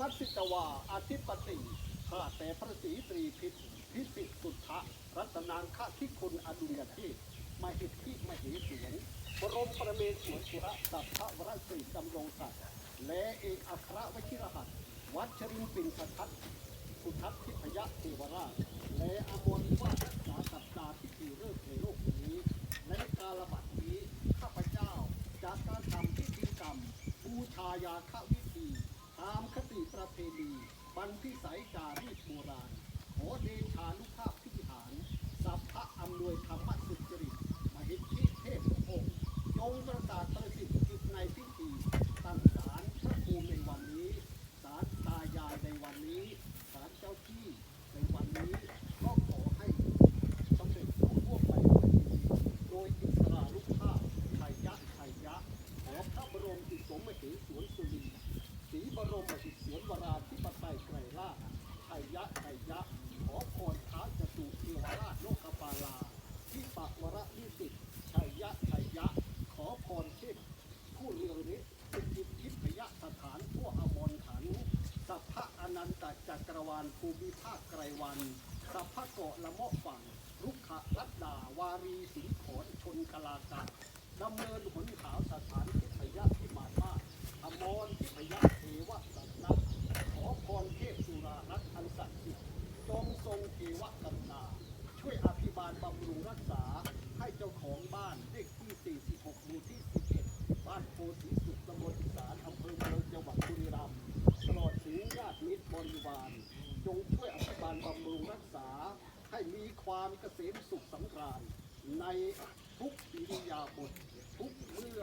มัสิตวาอาทิปติข้าแต่พระศรีตรีพิษพิสิทธิสุทธะรัตนางคทิคุณอดุลยเทพมหิทธิมเหสวนบรมประเมศวรสุระสัพพะวรศรีดำรงศักดิ์และเอกอัครวชิรหัสวัชรินปินททัตสุทัศทิพยเทวราชและอมรวาสสาสัปดาที่ถือเลิกษ์ในโลกนี้และกาลบัดนี้ข้าพเจ้าจากการทำพิธีกรรมบูชายาฆวิามคติประเพณีบรรพิสัยจารีตโบราณ ขอเดชานุภาพพิหาร สัพพะอำนวยธรรมสุจริต มหิทธิเทพทุกองค์จงประสาทประสิทธิ์จิตในพิธีตั้งศาลพระภูมิในวันนี้ศาลตายายในวันนี้ศาลเจ้าที่ในวันนี้ก็ขอให้สำเร็จรุ่ร่วงไปด้วยดีโดยอิสราลุภาพไทยะไทยะขอพระบรมอิสมเหสวนสุรินทร์ บรมหิสวนวราธิปไตยไกรล่าไทยะไทยะ ขอพรท้าจตุเทวราชโลกปาลาที่ปะวระนิสิตชัยยะชัยยะ ขอพรเทพผู้เรืองฤทธิ์สิทธิทิพยสถานทั่วอมรขันธ์สัพพะอนันตจักรวาลภูมิภาคไกรวันสัพพะเกาะละมาะฝั่งรุกขลัดดาวารีสิงขอนชนกลากาดำเนินหนขาวสถานทิพยพิมานมาศอมรทิพยเทวสัตนัขอพรเทพสุรารัตน์อันศักดิ์สิทธิ์ จงทรงเทวกรุณาช่วยอภิบาลบำรุงรักษา ให้เจ้าของบ้านเลขที่ 46หมู่ที่ 11บ้านโพธิสุขตำบลอีสานอำเภอเมืองจังหวัดบุรีรัมย์ตลอดถึงญาติมิตรบริวารจงช่วยอภิบาลบำรุงรักษา ให้มีความเกษมสุขสำราญในทุกอิริยาบททุกเมื่อ